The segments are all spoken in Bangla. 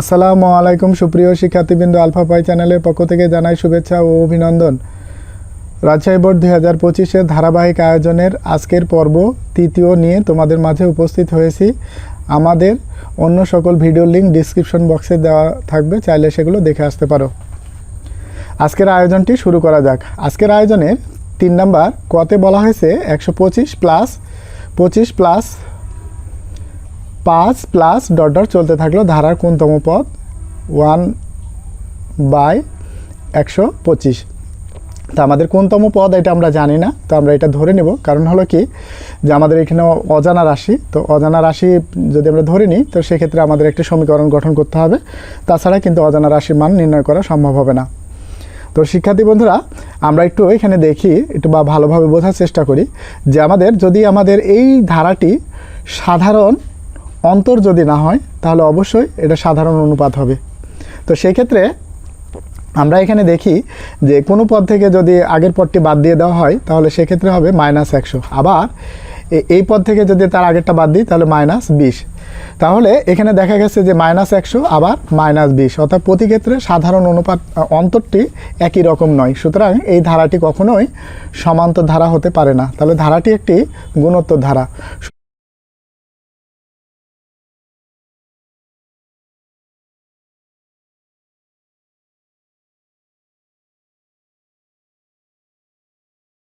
আসসালামু আলাইকুম, সুপ্রিয় শিক্ষার্থীবৃন্দ আলফা পাই চ্যানেলের পক্ষ থেকে জানাই শুভেচ্ছা ও অভিনন্দন। রাজশাহী বোর্ড দুই হাজার পঁচিশের ধারাবাহিক আয়োজনের আজকের পর্ব তৃতীয় নিয়ে তোমাদের মাঝে উপস্থিত হয়েছি। আমাদের অন্য সকল ভিডিও লিঙ্ক ডিসক্রিপশন বক্সে দেওয়া থাকবে, চাইলে সেগুলো দেখে আসতে পারো। আজকের আয়োজনটি শুরু করা যাক। আজকের আয়োজনের তিন নাম্বার, কতে বলা হয়েছে একশো পঁচিশ প্লাস পঁচিশ প্লাস পাঁচ প্লাস ডট ডট চলতে থাকল ধারার কোনতম পদ? ওয়ান বাই একশো পঁচিশ। তো আমাদের কোনতম পদ এটা আমরা জানি না, তো আমরা এটা ধরে নেব। কারণ হলো কি? যে আমাদের এখানে অজানা রাশি, তো অজানা রাশি যদি আমরা ধরে নিই, তো সেক্ষেত্রে আমাদের একটি সমীকরণ গঠন করতে হবে। তাছাড়া কিন্তু অজানা রাশির মান নির্ণয় করা সম্ভব হবে না। তো শিক্ষার্থী বন্ধুরা, আমরা একটু এখানে দেখি, একটু বা ভালোভাবে বোঝার চেষ্টা করি যে আমাদের, যদি আমাদের এই ধারাটি সাধারণ অন্তর যদি না হয়, তাহলে অবশ্যই এটা সাধারণ অনুপাত হবে। তো সেই ক্ষেত্রে আমরা এখানে দেখি যে কোনো পদ থেকে যদি আগের পদটি বাদ দিয়ে দেওয়া হয়, তাহলে সেক্ষেত্রে হবে মাইনাস একশো। আবার এই পদ থেকে যদি তার আগেরটা বাদ দিই, তাহলে মাইনাস বিশ। তাহলে এখানে দেখা গেছে যে মাইনাস একশো, আবার মাইনাস বিশ। অর্থাৎ প্রতি ক্ষেত্রে সাধারণ অনুপাত, অন্তরটি একই রকম নয়। সুতরাং এই ধারাটি কখনোই সমান্তর ধারা হতে পারে না। তাহলে ধারাটি একটি গুণোত্তর ধারা।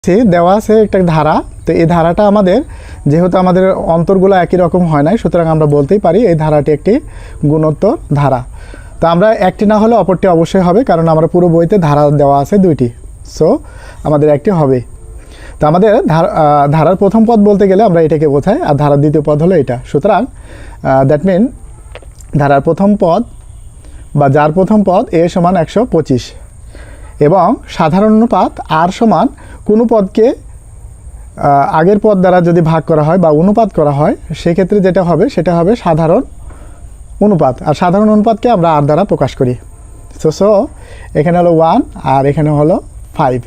সে দেওয়া আছে একটা ধারা। তো এই ধারাটা আমাদের, যেহেতু আমাদের অন্তরগুলো একই রকম হয় নাই, সুতরাং আমরা বলতেই পারি এই ধারাটি একটি গুণোত্তর ধারা। তো আমরা একটি না হলে অপরটি অবশ্যই হবে, কারণ আমরা পুরো বইতে ধারা দেওয়া আছে দুইটি। সো আমাদের একটি হবে। তো আমাদের ধারা- ধারার প্রথম পদ বলতে গেলে আমরা এটাকে বোঝাই, আর ধারার দ্বিতীয় পদ হলো এটা। সুতরাং দ্যাট মিন ধারার প্রথম পদ বা যার প্রথম পদ এ সমান একশো পঁচিশ। এবং সাধারণ অনুপাত আর সমান কোনো পদকে আগের পদ দ্বারা যদি ভাগ করা হয় বা অনুপাত করা হয়, সেক্ষেত্রে যেটা হবে, সেটা হবে সাধারণ অনুপাত। আর সাধারণ অনুপাতকে আমরা আর দ্বারা প্রকাশ করি। সো সো এখানে হলো ওয়ান আর এখানে হলো ফাইভ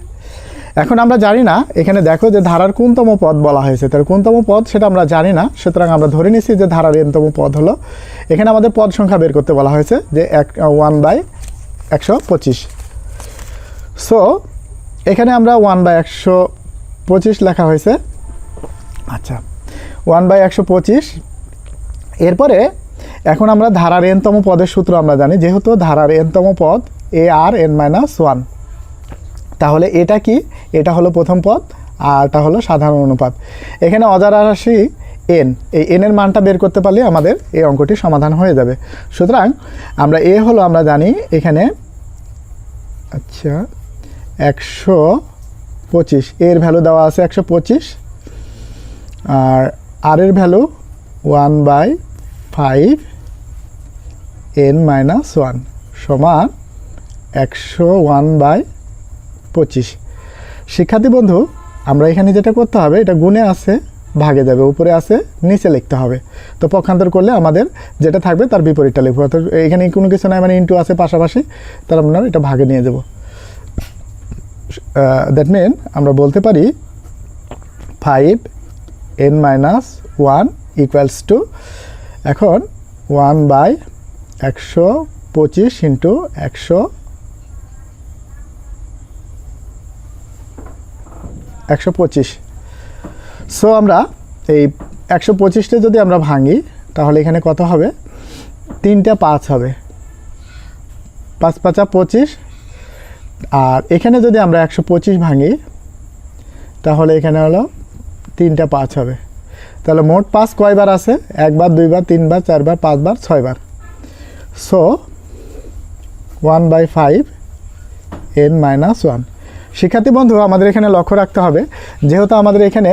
এখন আমরা জানি না, এখানে দেখো যে ধারার কোনতম পদ বলা হয়েছে। তার কোনতম পদ সেটা আমরা জানি না, সুতরাং আমরা ধরে নিচ্ছি যে ধারার এনতম পদ হলো, এখানে আমাদের পদ সংখ্যা বের করতে বলা হয়েছে যে এক ওয়ান বাই একশো পঁচিশ। সো এখানে আমরা ওয়ান বাই একশো পঁচিশ লেখা হয়েছে। আচ্ছা ওয়ান বাই একশো পঁচিশ। এরপরে, এখন আমরা ধারার এনতম পদের সূত্র আমরা জানি, যেহেতু ধারার এনতম পদ a r n minus one তাহলে এটা কি? এটা হলো প্রথম পদ, আর এটা হলো সাধারণ অনুপাত। এখানে অজানা রাশি এন এই এনের মানটা বের করতে পারলে আমাদের এই অঙ্কটি সমাধান হয়ে যাবে। সুতরাং, আমরা এ হলো আমরা জানি এখানে আচ্ছা একশো পঁচিশ। এর ভ্যালু দেওয়া আছে একশো পঁচিশ। আর আর এর value one by five n minus one সমান একশো ওয়ান বাই পঁচিশ। শিক্ষার্থী বন্ধু, আমরা এখানে যেটা করতে হবে, এটা গুণে আছে, ভাগে যাবে, উপরে আছে, নিচে লিখতে হবে। তো পক্ষান্তর করলে আমাদের যেটা থাকবে তার বিপরীতটা লিখব। অর্থাৎ এখানে কোনো কিছু নাই মানে ইন্টু আছে পাশাপাশি, তার আমরা এটা ভাগে নিয়ে যাব। দ্যাট মিন আমরা বলতে পারি five n minus one equals to এখন ওয়ান বাই একশো পঁচিশ ইন্টু একশো একশো পঁচিশ। সো আমরা এই একশো পঁচিশটা যদি আমরা ভাঙি, তাহলে এখানে কত হবে? তিনটা পাঁচ হবে। পাঁচ পাঁচা পঁচিশ আর এখানে যদি আমরা একশো পঁচিশ ভাঙি, তাহলে এখানে হলো তিনটা পাঁচ হবে। তাহলে মোট পাঁচ কয়বার আছে? একবার, দুইবার, তিনবার, চারবার, পাঁচবার, ছয়বার। So one by five n minus one শিক্ষার্থী বন্ধু, আমাদের এখানে লক্ষ্য রাখতে হবে, যেহেতু আমাদের এখানে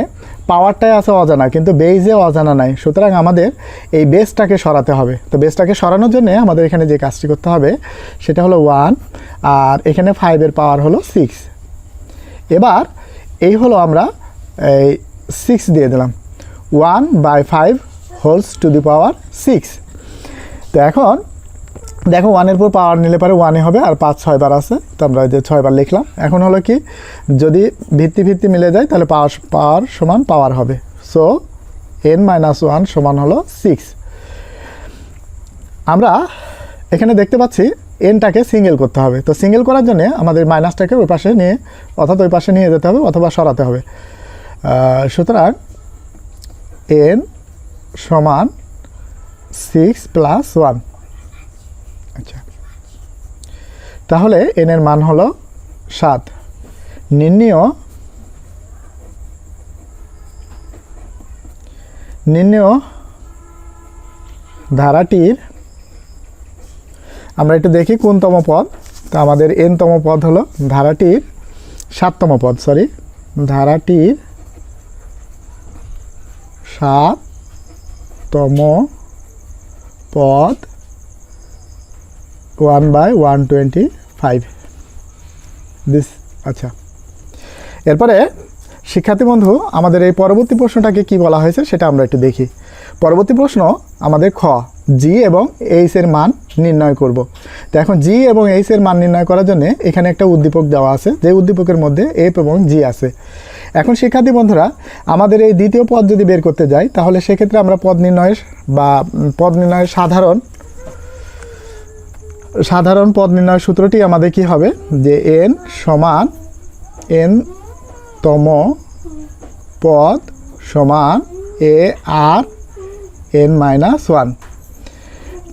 পাওয়ারটাই আছে অজানা, কিন্তু বেইজে অজানা নাই। সুতরাং আমাদের এই বেসটাকে সরাতে হবে। তো বেসটাকে সরানোর জন্য আমাদের এখানে যে কাজটি করতে হবে, সেটা হলো ওয়ান আর এখানে ফাইভের পাওয়ার হলো সিক্স এবার এই হলো আমরা এই সিক্স দিয়ে দিলাম। One by five whole's to the power six তো এখন দেখো ওয়ানের পর পাওয়ার নিলে পারে ওয়ানে হবে আর পাঁচ ছয়বার আছে। তো আমরা ওই যে ছয়বার লিখলাম। এখন হলো কি, যদি ভিত্তি ভিত্তি মিলে যায়, তাহলে পাওয়ার পাওয়ার সমান পাওয়ার হবে। সো এন মাইনাস ওয়ান সমান হলো সিক্স আমরা এখানে দেখতে পাচ্ছি এনটাকে সিঙ্গেল করতে হবে। তো সিঙ্গেল করার জন্য আমাদের মাইনাসটাকে ওই পাশে নিয়ে, অর্থাৎ ওই পাশে নিয়ে যেতে হবে অথবা সরাতে হবে। সুতরাং এন সমান সিক্স প্লাস ওয়ান আচ্ছা তাহলে এন এর মান হলো সাত। নির্ণীয় নির্ণীয় ধারাটির, আমরা একটু দেখি কোনতম পদ। তো আমাদের এনতম পদ হলো ধারাটির সাততম পদ সরি ধারাটির সাততম পদ one by one twenty five this আচ্ছা। এরপরে, শিক্ষার্থী বন্ধু, আমাদের এই পরবর্তী প্রশ্নটাকে কি বলা হয়েছে সেটা আমরা একটু দেখি। পরবর্তী প্রশ্ন, আমাদের খ জি এবং এইচ এর মান নির্ণয় করব। তো এখন জি এবং এইচ এর মান নির্ণয় করার জন্য এখানে একটা উদ্দীপক দেওয়া আছে, যে উদ্দীপকের মধ্যে এফ এবং জি আছে। এখন শিক্ষার্থী বন্ধুরা, আমাদের এই দ্বিতীয় পদ যদি বের করতে যাই, তাহলে সেক্ষেত্রে আমরা পদ নির্ণয়ের বা, পদ নির্ণয়ের সাধারণ সাধারণ পদ নির্ণয় সূত্রটি আমাদের কি হবে? যে এন সমান এন তম পদ সমান a r n minus one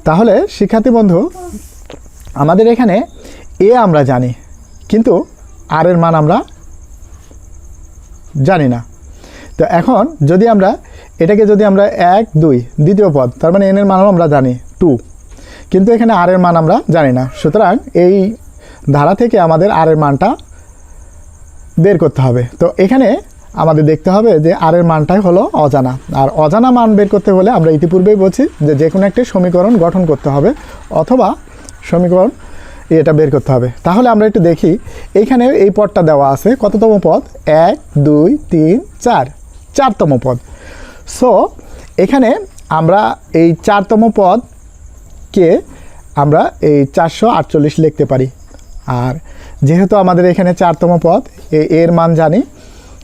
তাহলে, শিক্ষার্থী বন্ধু, আমাদের এখানে এ আমরা জানি, কিন্তু আর এর মান আমরা জানি না। তো এখন, যদি আমরা, এটাকে যদি আমরা এক, দুই, দ্বিতীয় পদ, তার মানে এন এর মানও আমরা জানি টু কিন্তু এখানে আর এর মান আমরা জানি না। সুতরাং এই ধারা থেকে আমাদের আর এর মানটা বের করতে হবে। তো এখানে আমাদের দেখতে হবে যে আর এর মানটাই হলো অজানা। আর অজানা মান বের করতে হলে আমরা ইতিপূর্বেই বলছি যে যে কোনো একটি সমীকরণ গঠন করতে হবে, অথবা সমীকরণ এটা বের করতে হবে। তাহলে আমরা একটু দেখি এইখানে এই পদটা দেওয়া আছে কততম পদ? এক, দুই, তিন, চার। চারতম পদ। সো এখানে আমরা এই চারতম পদকে আমরা এই চারশো আটচল্লিশ লিখতে পারি। আর যেহেতু আমাদের এখানে চারতম পদ, এ- এর মান জানি,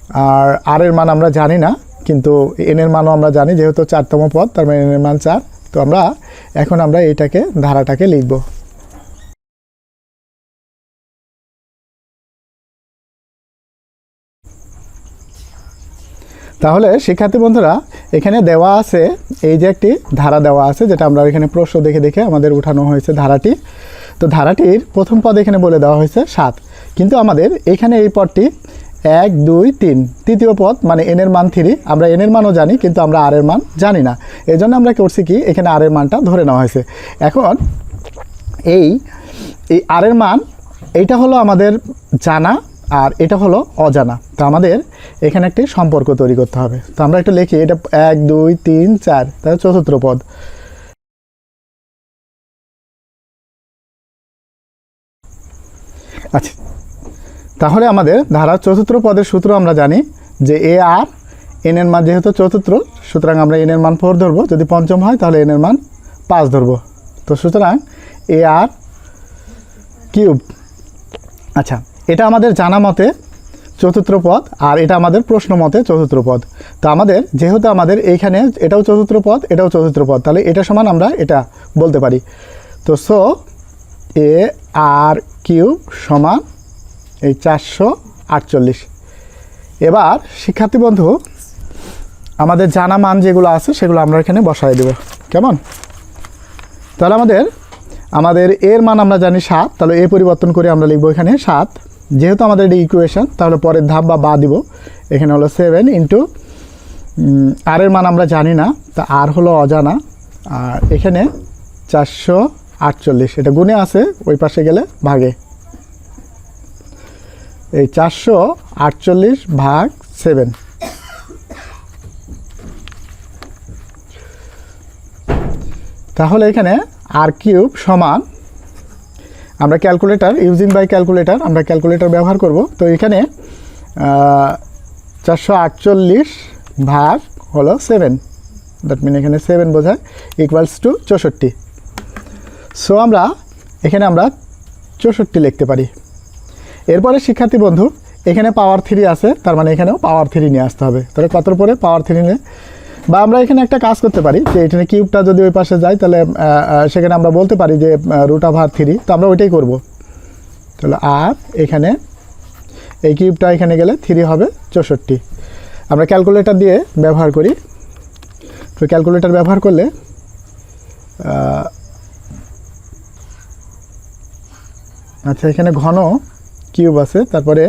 আর আর এর মান আমরা জানি না, কিন্তু এন এর মানও আমরা জানি, যেহেতু চারতম পদ, তার মানে এনের মান চার। তো আমরা, এখন আমরা এইটাকে, ধারাটাকে লিখব। তাহলে শিক্ষার্থী বন্ধুরা, এখানে দেওয়া আছে, এই যে একটি ধারা দেওয়া আছে, যেটা আমরা এখানে প্রশ্ন দেখে দেখে আমাদের উঠানো হয়েছে ধারাটি। তো ধারাটির প্রথম পদ এখানে বলে দেওয়া হয়েছে সাত। কিন্তু আমাদের এখানে এই পদটি এক, দুই, তিন, তৃতীয় পদ মানে এনের মান থ্রি। আমরা এনের মানও জানি, কিন্তু আমরা আর এর মান জানি না। এই জন্য আমরা করছি কি, এখানে আর এর মানটা ধরে নেওয়া হয়েছে। এখন এই এই আর এর মান, এইটা হলো আমাদের জানা আর এটা হলো অজানা। তো আমাদের এখানে একটি সম্পর্ক তৈরি করতে হবে। তো আমরা একটু লিখি, এটা এক, দুই, তিন, চার, তাহলে চতুর্থ পদ। আচ্ছা তাহলে আমাদের ধারার চতুর্থ পদের সূত্র আমরা জানি যে এ আর, এন এর মান যেহেতু চতুর্থ, সুতরাং আমরা এন এর মান ফোর ধরবো। যদি পঞ্চম হয়, তাহলে এন এর মান পাঁচ ধরবো। তো সুতরাং এ আর কিউব। আচ্ছা এটা আমাদের জানা মতে চতুর্থ পদ, আর এটা আমাদের প্রশ্ন মতে চতুর্থ পদ। তো আমাদের, যেহেতু আমাদের এইখানে এটাও চতুর্থ পদ, এটাও চতুর্থ পদ, তাহলে এটা সমান আমরা এটা বলতে পারি। তো সো এ আর কিউব সমান এই চারশো আটচল্লিশ। এবার, শিক্ষার্থী বন্ধু, আমাদের জানা মান যেগুলো আছে সেগুলো আমরা এখানে বসাই দেব। কেমন? তাহলে আমাদের আমাদের এর মান আমরা জানি সাত, তাহলে এ পরিবর্তন করে আমরা লিখব এখানে সাত। যেহেতু আমাদের এটা ইকুয়েশন তাহলে পরের ধাপ বা বা দিব। এখানে হলো সেভেন ইন্টু আর এর মান আমরা জানি না, তা আর হলো অজানা, আর এখানে চারশো আটচল্লিশ। এটা গুণে আছে, ওই পাশে গেলে ভাগে। এই চারশো আটচল্লিশ ভাগ সেভেন তাহলে এখানে আর কিউব সমান আমরা ক্যালকুলেটর ইউজিং বাই ক্যালকুলেটর আমরা ক্যালকুলেটর ব্যবহার করব। তো এখানে চারশো আটচল্লিশ ভাগ হলো সেভেন দ্যাট মিন এখানে সেভেন বোঝায় ইকুয়ালস টু চৌষট্টি। সো আমরা, এখানে আমরা চৌষট্টি লিখতে পারি। এরপরে শিক্ষার্থী বন্ধু, এখানে পাওয়ার থ্রি আছে, তার মানে এখানেও পাওয়ার থ্রি নিয়ে আসতে হবে। তাহলে কতর পরে? পাওয়ার থ্রি নিয়ে বা আমরা এখানে একটা কাজ করতে পারি যে এখানে কিউবটা যদি ওই পাশে যায়, তাহলে সেখানে আমরা বলতে পারি যে রুট অফ আর থ্রি তো আমরা ওইটাই করব। তাহলে আর এখানে এই কিউবটা এখানে গেলে থ্রি হবে চৌষট্টি। আমরা ক্যালকুলেটর দিয়ে ব্যবহার করি। তো ক্যালকুলেটার ব্যবহার করলে আচ্ছা এখানে ঘন কিউব আছে, তারপরে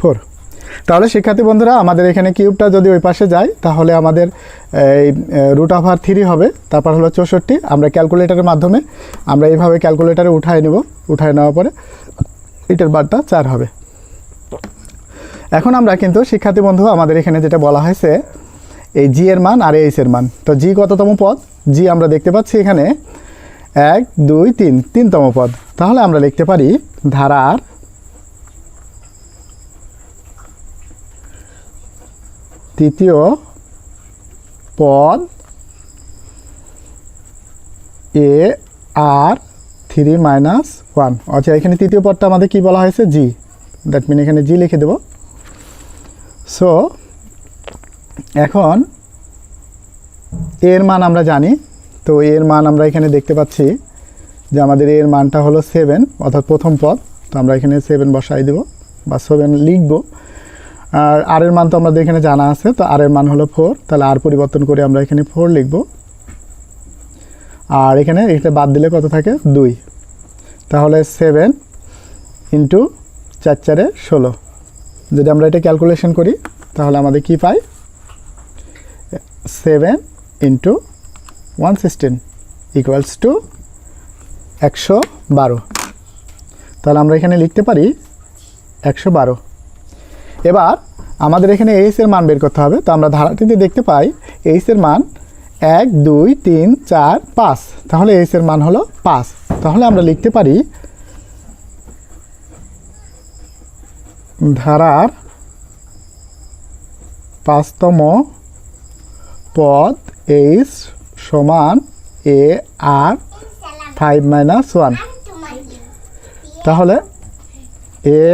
ফোর তাহলে শিক্ষার্থী বন্ধুরা, আমাদের এখানে কিউবটা যদি ওই পাশে যায়, তাহলে আমাদের এই রুট আর থ্রি হবে। তারপর হলো চৌষট্টি। আমরা ক্যালকুলেটরের মাধ্যমে আমরা এইভাবে ক্যালকুলেটারে উঠায় নেব। উঠায় নেওয়ার পরে এটার বারটা চার হবে। এখন আমরা কিন্তু শিক্ষার্থী বন্ধু, আমাদের এখানে যেটা বলা হয়েছে, এই জি এর মান আর এইচ এর মান। তো জি কততম পদ? জি আমরা দেখতে পাচ্ছি এখানে এক, দুই, তিন, তিনতম পদ। তাহলে আমরা লিখতে পারি ধারার তৃতীয় পদ a r three minus one. আচ্ছা এখানে তৃতীয় পদটা আমাদের কি বলা হয়েছে? জি। দ্যাট মিন এখানে জি লিখে দেব। সো এখন এর মান আমরা জানি। তো এর মান আমরা এখানে দেখতে পাচ্ছি যে আমাদের এর মানটা হলো সেভেন অর্থাৎ প্রথম পদ। তো আমরা এখানে সেভেন বসাই দেব বা সেভেন লিখব। আর আর এর মান তো আমাদের এখানে জানা আছে, তো আর এর মান হলো ফোর তাহলে আর পরিবর্তন করে আমরা এখানে ফোর লিখব। আর এখানে এটা বাদ দিলে কত থাকে? দুই। তাহলে সেভেন ইন্টু চার চারে ষোলো। যদি আমরা এটা ক্যালকুলেশন করি, তাহলে আমাদের কি পাই? Seven into one sixteen equals to একশো বারো। তাহলে আমরা এখানে লিখতে পারি একশো বারো। এবার আমাদের এখানে এইচ এর মান বের করতে হবে। তো আমরা ধারাটিতে দেখতে পাই এইচ এর মান এক, দুই, তিন, চার, পাঁচ। তাহলে এইচ এর মান হলো পাঁচ। তাহলে আমরা লিখতে পারি, ধারার পাঁচতম পদ এইচ সমান a r five minus one তাহলে এ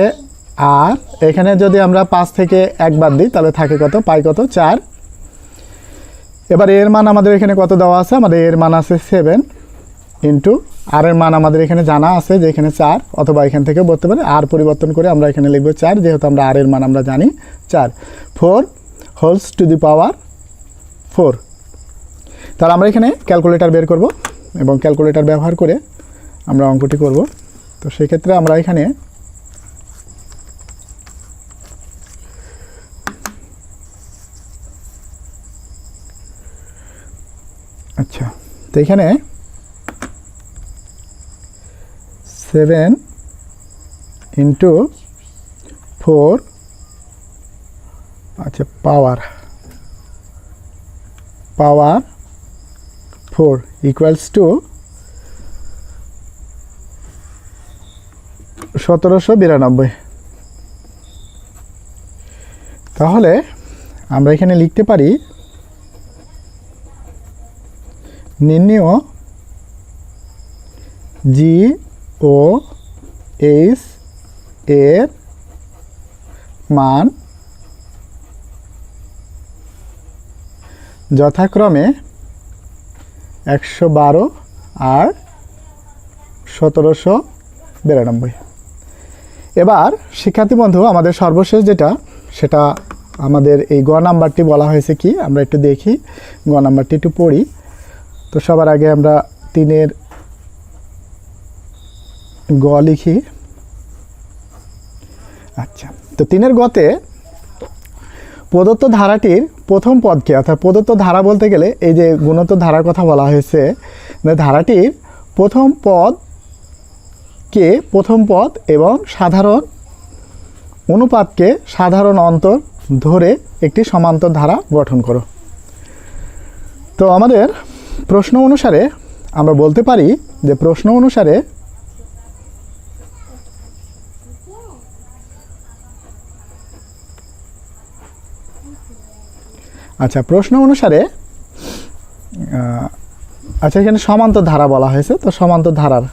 আর এখানে যদি আমরা পাঁচ থেকে এক বাদ দিই, তাহলে থাকে কত? পাই কত? চার। এবার এর মান আমাদের এখানে কত দেওয়া আছে? আমাদের এর মান আছে সেভেন ইন্টু আর এর মান আমাদের এখানে জানা আছে যে এখানে চার, অথবা এখান থেকে বলতে পারি। আর পরিবর্তন করে আমরা এখানে লিখব চার, যেহেতু আমরা আর এর মান আমরা জানি। চার। Four whole's to the power four তাহলে আমরা এখানে ক্যালকুলেটর বের করব এবং ক্যালকুলেটর ব্যবহার করে আমরা অঙ্কটি করব। তো সেক্ষেত্রে আমরা এখানে আচ্ছা তো এখানে সেভেন ইন্টু ফোর আচ্ছা power power four equals to সতেরোশো বিরানব্বই। তাহলে আমরা এখানে লিখতে পারি নির্ণয় জি ও এইচ এর মান, যথাক্রমে একশো বারো আর সতেরোশো বিরানব্বই। এবার, শিক্ষার্থী বন্ধু, আমাদের সর্বশেষ যেটা, সেটা আমাদের এই গ নাম্বারটি বলা হয়েছে কি? আমরা একটু দেখি, গ নাম্বারটি একটু পড়ি। তো সবার আগে আমরা তিনের গ লিখি। আচ্ছা তো তিনের গতে প্রদত্ত ধারাটির প্রথম পদকে, অর্থাৎ প্রদত্ত ধারা বলতে গেলে এই যে গুণত ধারার কথা বলা হয়েছে ধারাটির প্রথম পদ কে, প্রথম পদ এবং সাধারণ অনুপাতকে সাধারণ অন্তর ধরে একটি সমান্তর ধারা গঠন করো। তো আমাদের প্রশ্ন অনুসারে আমরা বলতে পারি যে প্রশ্ন অনুসারে আচ্ছা প্রশ্ন অনুসারে আচ্ছা এখানে সমান্তর ধারা বলা হয়েছে, তো সমান্তর ধারার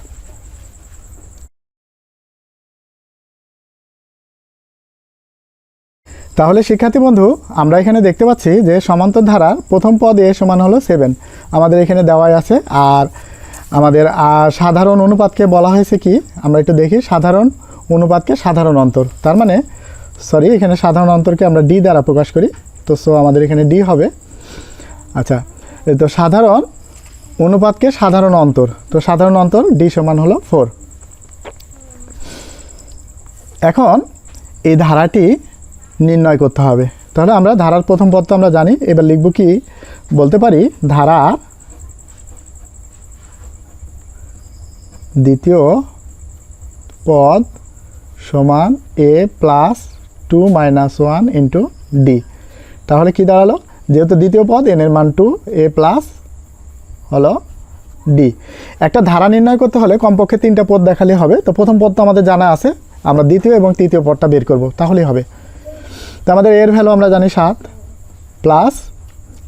তাহলে শিক্ষার্থী বন্ধু, আমরা এখানে দেখতে পাচ্ছি যে সমান্তর ধারার প্রথম পদ এ সমান হলো সেভেন আমাদের এখানে দেওয়াই আছে, আর আমাদের সাধারণ অনুপাতকে বলা হয়েছে কি? আমরা একটু দেখি, সাধারণ অনুপাতকে সাধারণ অন্তর। তার মানে সরি এখানে সাধারণ অন্তরকে আমরা ডি দ্বারা প্রকাশ করি, তো সো আমাদের এখানে ডি হবে। আচ্ছা তো সাধারণ অনুপাতকে সাধারণ অন্তর, তো সাধারণ অন্তর ডি সমান হলো ফোর এখন এই ধারাটি নির্ণয় করতে হবে। তাহলে আমরা ধারার প্রথম পদ তো আমরা জানি। এবার লিখব কি? বলতে পারি ধারা দ্বিতীয় পদ সমান a plus two minus one into d তাহলে কি দাঁড়াল? যেহেতু দ্বিতীয় পদ এন এর মান টু এ প্লাস হলো ডি একটা ধারা নির্ণয় করতে হলে কমপক্ষে তিনটা পদ দেখালে হবে। তো প্রথম পদ তো আমাদের জানা আছে। আমরা দ্বিতীয় এবং তৃতীয় পদটা বের করব। তাহলেই হবে। তো আমাদের এর ভ্যালু আমরা জানি সাত প্লাস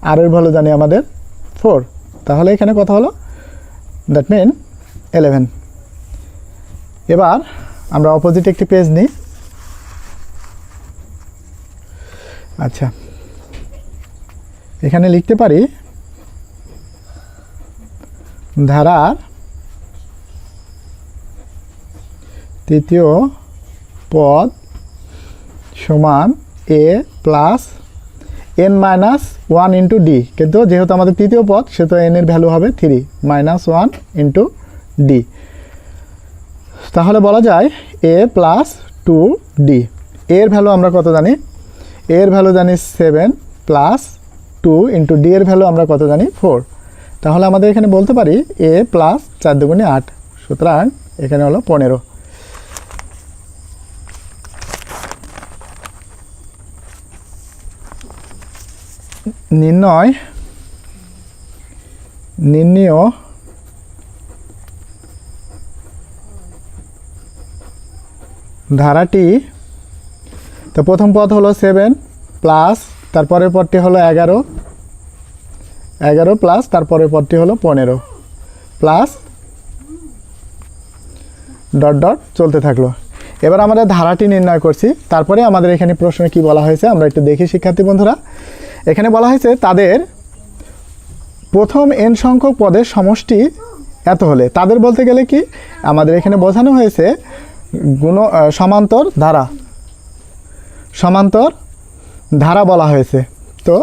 আর এর ভ্যালু জানি আমাদের ফোর তাহলে এখানে কথা হলো দ্যাট মিন এলেভেন এবার আমরা অপোজিট একটি পেজ নিই। আচ্ছা এখানে লিখতে পারি ধারার তৃতীয় পদ সমান a plus n minus one into d. কিন্তু যেহেতু আমাদের তৃতীয় পদ, সেহেতু এন এর ভ্যালু হবে three, minus one into d. তাহলে বলা যায় এ প্লাস টু ডি। এর ভ্যালু আমরা কত জানি? এর ভ্যালু জানি seven plus two into d এর ভ্যালু আমরা কত জানি? ফোর। তাহলে আমাদের এখানে বলতে পারি এ প্লাস চার দুগুণে আট। সুতরাং এখানে হলো পনেরো। নির্ণয়, নির্ণীয়, ধারাটি, তো প্রথম পদ হলো সেভেন প্লাস তারপরের পদটি হলো এগারো এগারো প্লাস তারপরের পদটি হলো পনেরো প্লাস ডট ডট চলতে থাকল। এবার আমাদের ধারাটি নির্ণয় করছি, তারপরে আমাদের এখানে প্রশ্নে কি বলা হয়েছে, আমরা একটু দেখি শিক্ষার্থী বন্ধুরা। এখানে বলা হয়েছে তাদের প্রথম এন সংখ্যক পদের সমষ্টি এত হলে। তাদের বলতে গেলে কি? আমাদের এখানে বোঝানো হয়েছে গুণ সমান্তর ধারা। সমান্তর ধারা বলা হয়েছে। তো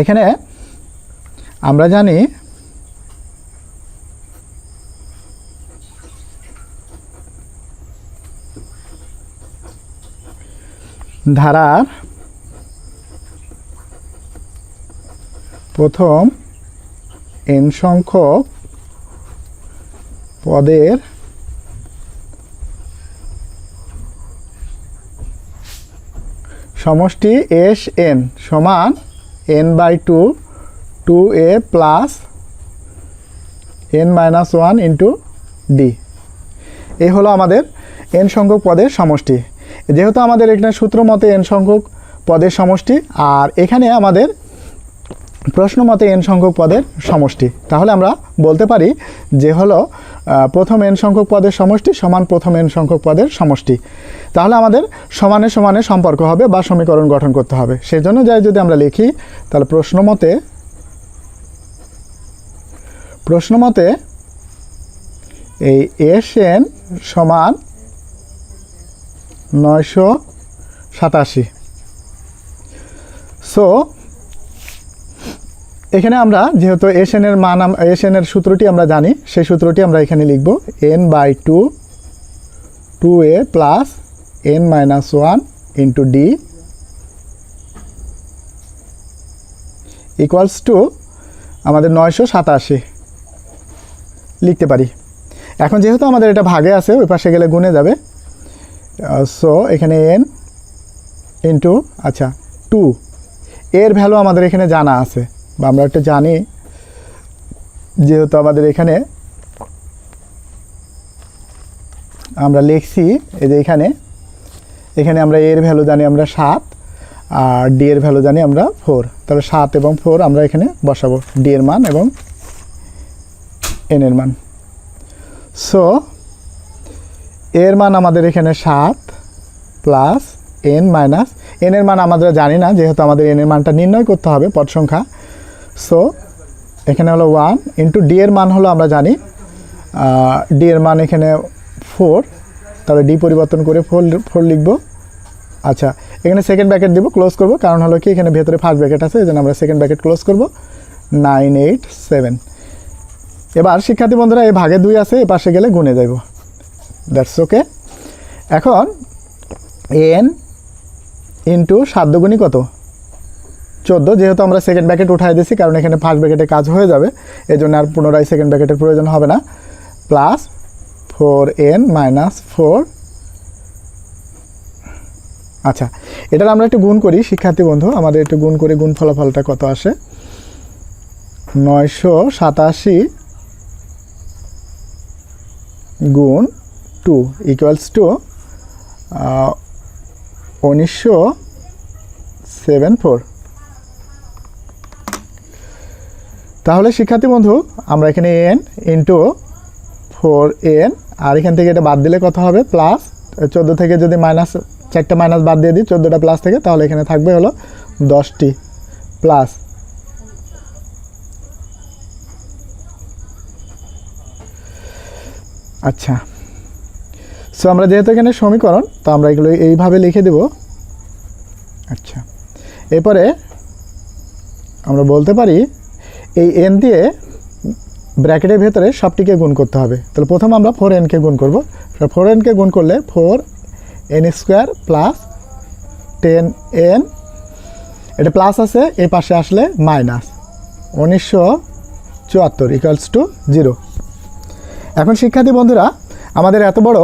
এখানে আমরা জানি ধারার প্রথম এন সংখ্যক পদের সমষ্টি এস এন সমান n by two two a plus n minus one into d এই হলো আমাদের এন সংখ্যক পদের সমষ্টি। যেহেতু আমাদের এখানে সূত্র মতে এন সংখ্যক পদের সমষ্টি, আর এখানে আমাদের প্রশ্ন মতে এন সংখ্যক পদের সমষ্টি। তাহলে আমরা বলতে পারি যে হলো প্রথম এন সংখ্যক পদের সমষ্টি সমান প্রথম এন সংখ্যক পদের সমষ্টি। তাহলে আমাদের সমানে সমানে সম্পর্ক হবে বা সমীকরণ গঠন করতে হবে। সেই জন্য যাই যদি আমরা লিখি, তাহলে প্রশ্ন মতে প্রশ্ন মতে এই এস এন সমান নয়শো সাতাশি। সো এখানে আমরা যেহেতু এস এর মান এস এর সূত্রটি আমরা জানি, সেই সূত্রটি আমরা এখানে লিখব n by two two a plus n minus one into d equals to আমাদের নয়শো সাতাশি। লিখতে পারি। এখন যেহেতু আমাদের এটা ভাগে আছে, ওই পাশে গেলে গুণে যাবে। সো এখানে এন ইন্টু আচ্ছা টু এর ভ্যালু আমাদের এখানে জানা আছে। বা আমরা একটা জানি, যেহেতু আমাদের এখানে আমরা লিখছি, এই যে এখানে এখানে আমরা এর ভ্যালু জানি আমরা সাত, আর ডি এর ভ্যালু জানি আমরা ফোর। তাহলে সাত এবং ফোর আমরা এখানে বসাবো, ডি এর মান এবং এন এর মান। সো এর মান আমাদের এখানে সাত প্লাস এন মাইনাস, এন এর মান আমরা জানি না, যেহেতু আমাদের এন এর মানটা নির্ণয় করতে হবে পদ সংখ্যা। সো এখানে হলো ওয়ান ইন্টু ডি এর মান হলো আমরা জানি ডি এর মান এখানে ফোর তাহলে ডি পরিবর্তন করে ফোর ফোর লিখব। আচ্ছা এখানে সেকেন্ড ব্র্যাকেট দিব ক্লোজ করব, কারণ হলো কি, এখানে ভেতরে ফার্স্ট ব্র্যাকেট আছে এই জন্য আমরা সেকেন্ড ব্র্যাকেট ক্লোজ করব। নাইন এইট সেভেন এবার শিক্ষার্থী বন্ধুরা এই ভাগে দুই আছে, এ পাশে গেলে গুনে যাব দ্যাটস ওকে এখন এন ইন্টু সাত দুগুণি কত? চোদ্দ, যেহেতু আমরা সেকেন্ড ব্র্যাকেট উঠাই দিয়েছি, কারণ এখানে ফার্স্ট ব্র্যাকেটে কাজ হয়ে যাবে এই জন্য আর পুনরায় সেকেন্ড ব্র্যাকেটের প্রয়োজন হবে না। Plus four n minus four আচ্ছা এটার আমরা একটু গুণ করি, শিক্ষার্থী বন্ধু, আমাদের একটু গুণ করে গুণ ফলাফলটা কত আসে? নয়শো সাতাশি গুণ টু ইকুয়ালস টু উনিশশো সেভেন ফোর তাহলে শিক্ষার্থী বন্ধু, আমরা এখানে এন ইন্টু ফোর এন আর এখান থেকে এটা বাদ দিলে কত হবে? প্লাস চোদ্দ থেকে যদি মাইনাস চারটা মাইনাস বাদ দিয়ে দিই, চোদ্দোটা প্লাস থেকে, তাহলে এখানে থাকবে হলো দশটি প্লাস আচ্ছা। সো আমরা যেহেতু এখানে সমীকরণ, তো আমরা এগুলো এইভাবে লিখে দেব। আচ্ছা। এরপরে আমরা বলতে পারি এই এন দিয়ে ব্র্যাকেটের ভেতরে সবটিকে গুণ করতে হবে। তাহলে প্রথম আমরা ফোর এনকে গুণ করব। ফোর এনকে গুণ করলে four n square plus ten n এটা প্লাস আছে, এই পাশে আসলে মাইনাস উনিশশো চুয়াত্তর ইকুয়ালস টু জিরো এখন শিক্ষার্থী বন্ধুরা, আমাদের এত বড়,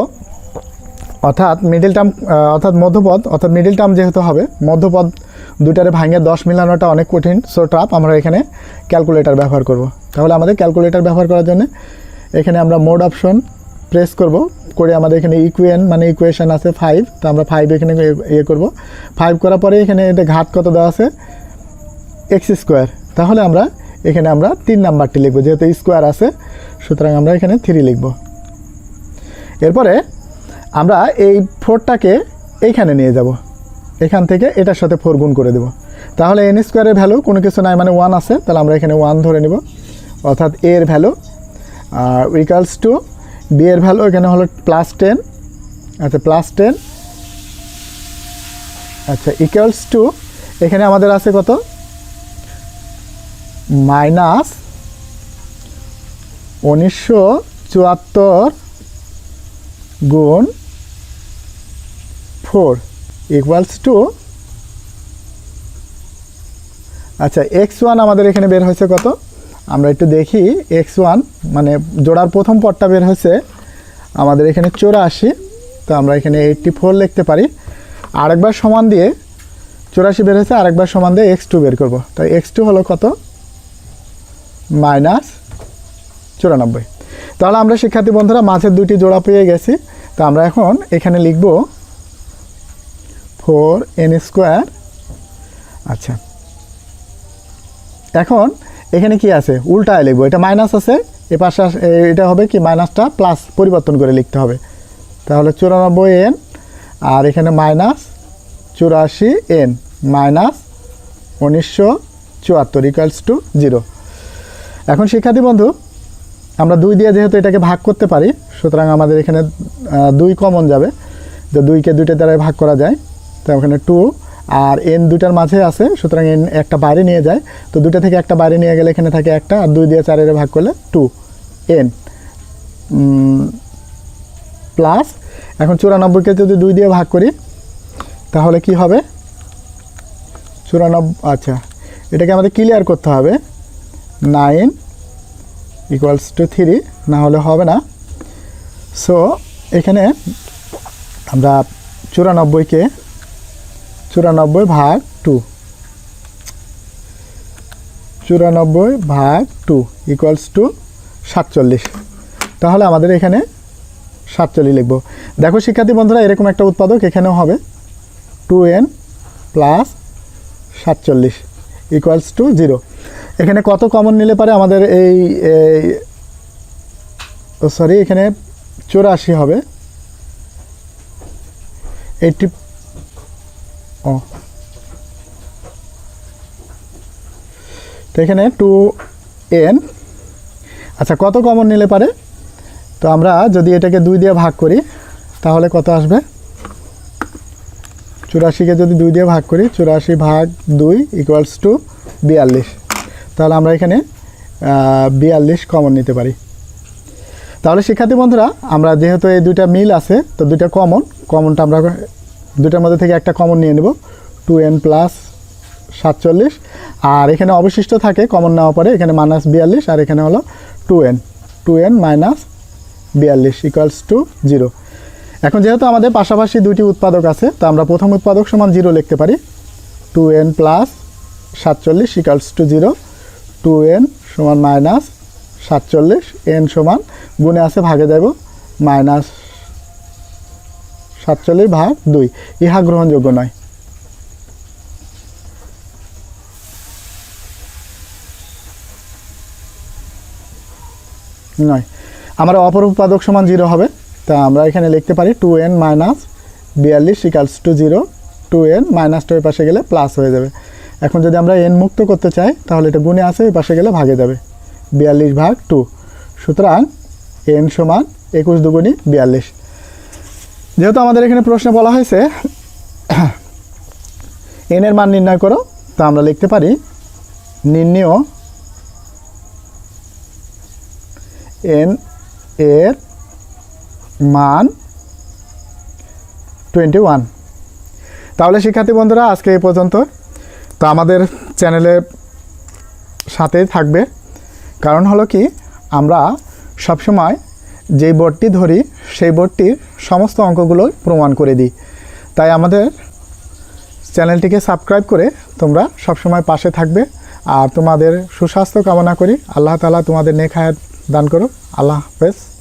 অর্থাৎ মিডিল টার্ম অর্থাৎ মধ্যপদ, অর্থাৎ মিডিল টার্ম যেহেতু হবে, মধ্যপদ দুটারে ভাঙে দশ মিলানোটা অনেক কঠিন সো ট্রাপ আমরা এখানে ক্যালকুলেটর ব্যবহার করব। তাহলে আমাদের ক্যালকুলেটর ব্যবহার করার জন্য এখানে আমরা মোড অপশন প্রেস করব, করে আমাদের এখানে ইকুয়েন মানে ইকুয়েশন আছে ফাইভ তো আমরা ফাইভ এখানে ইয়ে করব। ফাইভ করার পরে এখানে এটা ঘাত কত দেওয়া আছে? এক্স স্কোয়ার তাহলে আমরা এখানে আমরা তিন নাম্বারটি লিখব, যেহেতু স্কোয়ার আছে, সুতরাং আমরা এখানে থ্রি লিখব। এরপরে আমরা এই ফোরটাকে এইখানে নিয়ে যাব। এখান থেকে এটার সাথে ফোর গুণ করে দেব। তাহলে এন স্কোয়ারের ভ্যালু কোনো কিছু নাই মানে ওয়ান আছে, তাহলে আমরা এখানে ওয়ান ধরে নেব। অর্থাৎ এ এর ভ্যালু আর উইকালস টু বি এর ভ্যালু এখানে হলো প্লাস টেন আচ্ছা প্লাস টেন আচ্ছা ইকুয়ালস টু এখানে আমাদের আছে কত? মাইনাস উনিশশো চুয়াত্তর গুণ ফোর ইকুয়ালস টু আচ্ছা এক্স ওয়ান আমাদের এখানে বের হয়েছে কত? আমরা একটু দেখি এক্স ওয়ান মানে জোড়ার প্রথম পদটা বের হয়েছে, আমাদের এখানে চৌরাশি, তো আমরা এখানে এইটটি ফোর লিখতে পারি। আরেকবার সমান দিয়ে চৌরাশি বের হয়েছে, আরেকবার সমান দিয়ে এক্স টু বের করব। তাই এক্স টু হলো কত? মাইনাস চুরানব্বই। তাহলে আমরা শিক্ষার্থী বন্ধুরা, মাঝের দুটি জোড়া পেয়ে গেছি। তো আমরা এখন এখানে লিখব ফোর এন স্কোয়ার। আচ্ছা। এখন এখানে কি আছে? উল্টায় লিখব। এটা মাইনাস আছে, এ পাশে এটা হবে কি? মাইনাসটা প্লাস পরিবর্তন করে লিখতে হবে। তাহলে চুরানব্বই এন, আর এখানে মাইনাস চুরাশি এন মাইনাস উনিশশো চুয়াত্তর ইকুয়ালস টু জিরো এখন শিক্ষার্থী বন্ধু, আমরা দুই দিয়ে যেহেতু এটাকে ভাগ করতে পারি, সুতরাং আমাদের এখানে দুই কমন যাবে। তো দুইকে দুইটা দ্বারাই ভাগ করা যায়। তো ওখানে টু আর এন দুটার মাঝে আছে, সুতরাং এন একটা বাইরে নিয়ে যায়। তো দুটা থেকে একটা বাইরে নিয়ে গেলে এখানে থাকে একটা আর দুই দিয়ে চারের ভাগ করলে টু এন প্লাস এখন চুরানব্বইকে যদি দুই দিয়ে ভাগ করি, তাহলে কি হবে? চুরানব্বই আচ্ছা এটাকে আমাদের ক্লিয়ার করতে হবে। নাইন ইকুয়ালস টু থ্রি না হলে হবে না। সো এখানে আমরা চুরানব্বইকে চুরানব্বই ভাগ টু। চুরানব্বই ভাগ টু ইকুয়ালস টু সাতচল্লিশ। তাহলে আমাদের এখানে সাতচল্লিশ লিখব। দেখো শিক্ষার্থী বন্ধুরা, এরকম একটা উৎপাদক এখানেও হবে। টু এন প্লাস সাতচল্লিশ ইকুয়ালস টু জিরো এখানে কত কমন নিলে পারে আমাদের এই সরি এখানে চুরাশি হবে। এইটটি ও। তো এখানে টু এন আচ্ছা কত কমন নিলে পারে? তো আমরা যদি এটাকে দুই দিয়ে ভাগ করি, তাহলে কত আসবে? চুরাশিকে যদি দুই দিয়ে ভাগ করি, চুরাশি ভাগ দুই ইকুয়ালস টু বিয়াল্লিশ। তাহলে আমরা এখানে বিয়াল্লিশ কমন নিতে পারি। তাহলে শিক্ষার্থী বন্ধুরা, আমরা যেহেতু এই দুইটা মিল আছে, তো দুইটা কমন কমনটা আমরা দুইটার মধ্যে থেকে একটা কমন নিয়ে নেব। টু এন প্লাস সাতচল্লিশ। আর এখানে অবশিষ্ট থাকে কমন নেওয়া পরে এখানে মাইনাস বিয়াল্লিশ আর এখানে হলো two n two n minus বিয়াল্লিশ ইকুয়ালস টু জিরো এখন যেহেতু আমাদের পাশাপাশি দুইটি উৎপাদক আছে, তো আমরা প্রথম উৎপাদক সমান জিরো লিখতে পারি। টু এন প্লাস সাতচল্লিশ equals to zero two n সমান মাইনাস সাতচল্লিশ এন সমান, গুণে আছে ভাগে যাব মাইনাস সাতচল্লিশ ভাগ দুই। ইহা গ্রহণযোগ্য নয়। নয়। আমার অপর উৎপাদক সমান জিরো হবে। তা আমরা এখানে লিখতে পারি টু এন মাইনাস বিয়াল্লিশ equals to zero two n minus two পাশে গেলে প্লাস হয়ে যাবে। এখন যদি আমরা এন মুক্ত করতে চাই, তাহলে এটা গুণে আসে এই পাশে গেলে ভাগে যাবে। বিয়াল্লিশ ভাগ টু। সুতরাং এন সমান একুশ দুগুণি বিয়াল্লিশ। যেহেতু আমাদের এখানে প্রশ্নে বলা হয়েছে এন এর মান নির্ণয় করো, তা আমরা লিখতে পারি নির্ণয় এন এর মান টোয়েন্টি ওয়ান তাহলে শিক্ষার্থী বন্ধুরা, আজকে এই পর্যন্ত। তো আমাদের চ্যানেলের সাথেই থাকবে। কারণ হলো কি, আমরা সবসময় যেই বোর্ডটি ধরি, সেই বোর্ডটির সমস্ত অঙ্কগুলো প্রমাণ করে দিই। তাই আমাদের চ্যানেলটিকে সাবস্ক্রাইব করে তোমরা সবসময় পাশে থাকবে। আর তোমাদের সুস্বাস্থ্য কামনা করি। আল্লাহ তালা তোমাদের নেক হায়াত দান করো আল্লাহ হাফেজ।